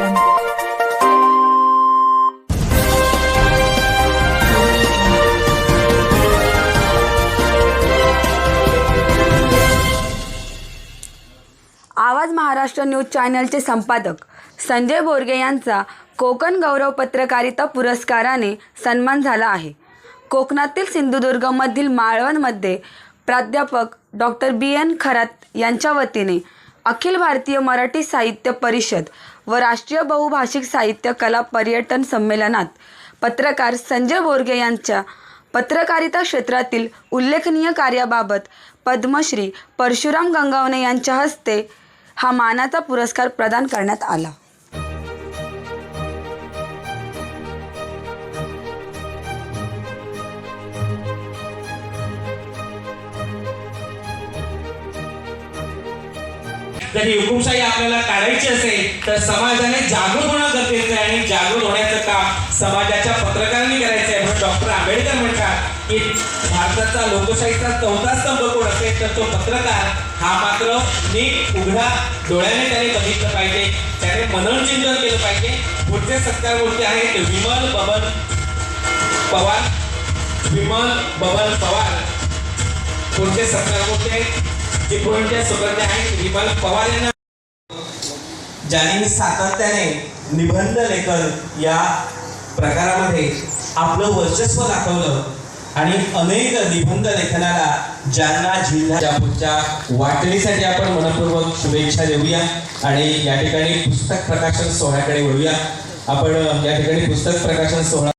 महाराष्ट्र आवाज महाराष्ट्र न्यूज चॅनलचे संपादक संजय बोरगे यांचा कोकण गौरव पत्रकारिता पुरस्काराने सन्मान झाला आहे. कोकणातील सिंधुदुर्गमधील माळवणमध्ये प्राध्यापक डॉक्टर बी एन खरात यांच्या वतीने अखिल भारतीय मराठी साहित्य परिषद व राष्ट्रीय बहुभाषिक साहित्य कला पर्यटन संमेलनात पत्रकार संजय बोरगे यांच्या पत्रकारिता क्षेत्रातील उल्लेखनीय कार्याबाबत पद्मश्री परशुराम गंगावणे यांच्या हस्ते हा मानाचा पुरस्कार प्रदान करण्यात आला. जर हुकुमशाही आपल्याला काढायची असेल तर समाजाने जागृत होणं गरजेचं आहे आणि जागृत होण्याचं काम समाजाच्या पत्रकारांनी करायचं आहे म्हणून डॉक्टर आंबेडकर म्हणतात की भारताचा लोकशाहीचा चौथा स्तंभ कोण असेल तर तो पत्रकार हा मात्र नीट उघडा डोळ्याने त्याने बघितलं पाहिजे. त्याने मनोरंजन केलं पाहिजे. पुढचे सत्कार मूर्ती आहेत? विमल बबन पवार. विमल बबन पवार. पुढचे सत्कार मूर्ती आहेत? चिपळूणच्या सुगंध आहेत विमल पवार यांना ज्यांनी सातत्याने निबंध लेखन या प्रकारामध्ये आपलं वर्चस्व दाखवलं आणि अनेक निबंध लेखनाला ज्यांना जिल्ह्याच्या पुढच्या वाटणीसाठी आपण मनपूर्वक शुभेच्छा देऊया आणि या ठिकाणी पुस्तक प्रकाशन सोहळ्याकडे वळूया. आपण या ठिकाणी पुस्तक प्रकाशन सोहळा